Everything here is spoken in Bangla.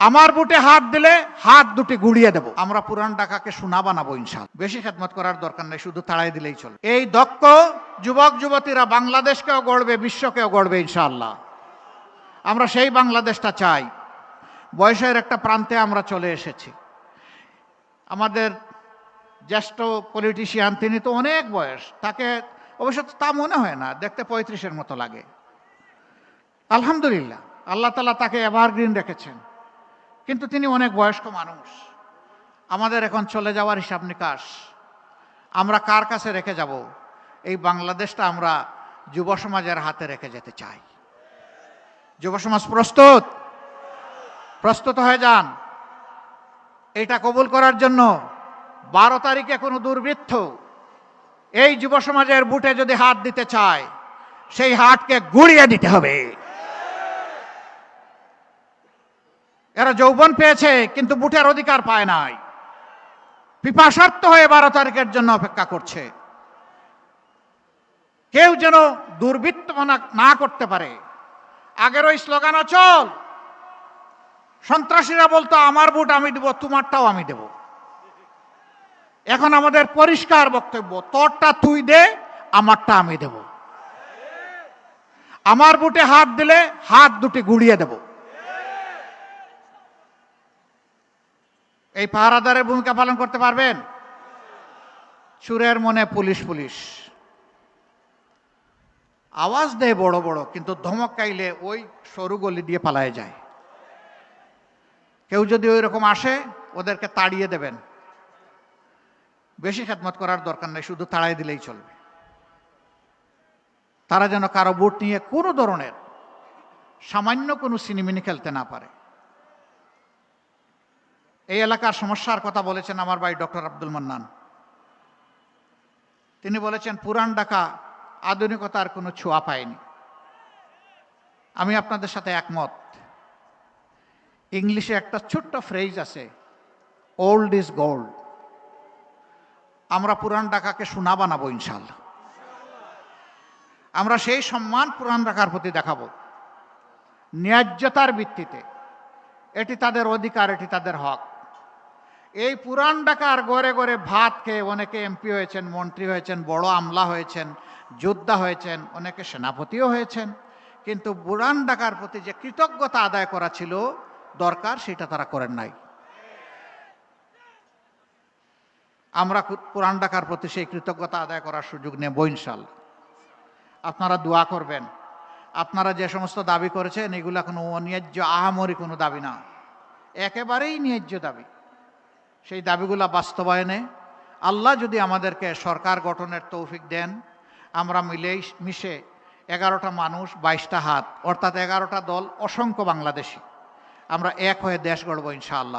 আমার বুটে হাত দিলে হাত দুটি গুড়িয়ে দেব। আমরা পুরান ঢাকাকে সোনা বানাবো ইনশাল বেশি খেদমত করার দরকার নেই, শুধু তাড়াই দিলেই চলে। এই দক্ষ যুবক, যুবতীরা বাংলাদেশকেও গড়বে, বিশ্বকেও গড়বে ইনশাল্লাহ আমরা সেই বাংলাদেশটা চাই। বয়সের একটা প্রান্তে আমরা চলে এসেছি। আমাদের জ্যেষ্ঠ পলিটিশিয়ান, তিনি তো অনেক বয়স। তাকে অবশ্য তা মনে হয় না, দেখতে পঁয়ত্রিশের মতো লাগে। আলহামদুলিল্লাহ, আল্লাহ তালা তাকে এভারগ্রিন রেখেছেন। কিন্তু তিনি অনেক বয়স্ক মানুষ। আমাদের এখন চলে যাওয়ার হিসাব নিকাশ। আমরা কার কাছে রেখে যাব? এই বাংলাদেশটা আমরা যুব সমাজের হাতে রেখে যেতে চাই। যুব সমাজ প্রস্তুত? প্রস্তুত হয়ে যান। এটা কবুল করার জন্য বারো তারিখে কোনো দুর্বৃত্ত এই যুব সমাজের বুটে যদি হাত দিতে চায়, সেই হাটকে গুড়িয়ে দিতে হবে। এরা যৌবন পেয়েছে, কিন্তু বুটের অধিকার পায় নাই। পিপাসার্থ হয়ে বারো তারিখের জন্য অপেক্ষা করছে। কেউ যেন দুর্বৃত্ত না করতে পারে। আগের ওই স্লোগান চল সন্ত্রাসীরা বলতো, আমার বুট আমি দেব, তোমারটাও আমি দেব। এখন আমাদের পরিষ্কার বক্তব্য, তোরটা তুই দে, আমারটা আমি দেব। আমার বুটে হাত দিলে হাত দুটি গুড়িয়ে দেব। এই পাহারাদারের ভূমিকা পালন করতে পারবেন? চুরের মনে পুলিশ পুলিশ। আওয়াজ দেয় বড় বড়, কিন্তু ধমক খাইলে ওই সরু গলি দিয়ে পালায় যায়। কেউ যদি ওই রকম আসে, ওদেরকে তাড়িয়ে দেবেন। বেশি খেদমত করার দরকার নেই, শুধু তাড়াই দিলেই চলবে। তারা যেন কারও বুট নিয়ে কোনো ধরনের সামান্য কোনো সিনেমিনি খেলতে না পারে। এই এলাকার সমস্যার কথা বলেছেন আমার ভাই ডক্টর আব্দুল মান্নান। তিনি বলেছেন, পুরান ঢাকা আধুনিকতার কোনো ছোঁয়া পায়নি। আমি আপনাদের সাথে একমত। ইংলিশে একটা ছোট্ট ফ্রেজ আছে ওল্ড ইজ গোল্ড আমরা পুরান ঢাকাকে সোনা বানাবো ইনশাল্লাহ আমরা সেই সম্মান পুরান ঢাকার প্রতি দেখাবো। ন্যায্যতার ভিত্তিতে। এটি তাদের অধিকার, এটি তাদের হক। এই পুরান ঢাকার গড়ে গড়ে ভাত খেয়ে অনেকে এমপি হয়েছেন, মন্ত্রী হয়েছেন, বড় আমলা হয়েছেন, যোদ্ধা হয়েছেন, অনেকে সেনাপতিও হয়েছেন। কিন্তু পুরান ঢাকার প্রতি যে কৃতজ্ঞতা আদায় করা ছিল, দরকার সেটা তারা করেন নাই। আমরা পুরান ঢাকার প্রতি সেই কৃতজ্ঞতা আদায় করার সুযোগ নেব ইনশাল আপনারা দোয়া করবেন। আপনারা যে সমস্ত দাবি করেছেন, এগুলা কোনো অন্যায্য আহামরি কোনো দাবি না। একেবারেই ন্যায্য দাবি। সেই দাবিগুলা বাস্তবায়নে আল্লাহ যদি আমাদেরকে সরকার গঠনের তৌফিক দেন, আমরা মিলে মিশে এগারোটা মানুষ, বাইশটা হাত, অর্থাৎ এগারোটা দল অসংখ্য বাংলাদেশি। আমরা এক হয়ে দেশ গড়ব ইনশাআল্লাহ।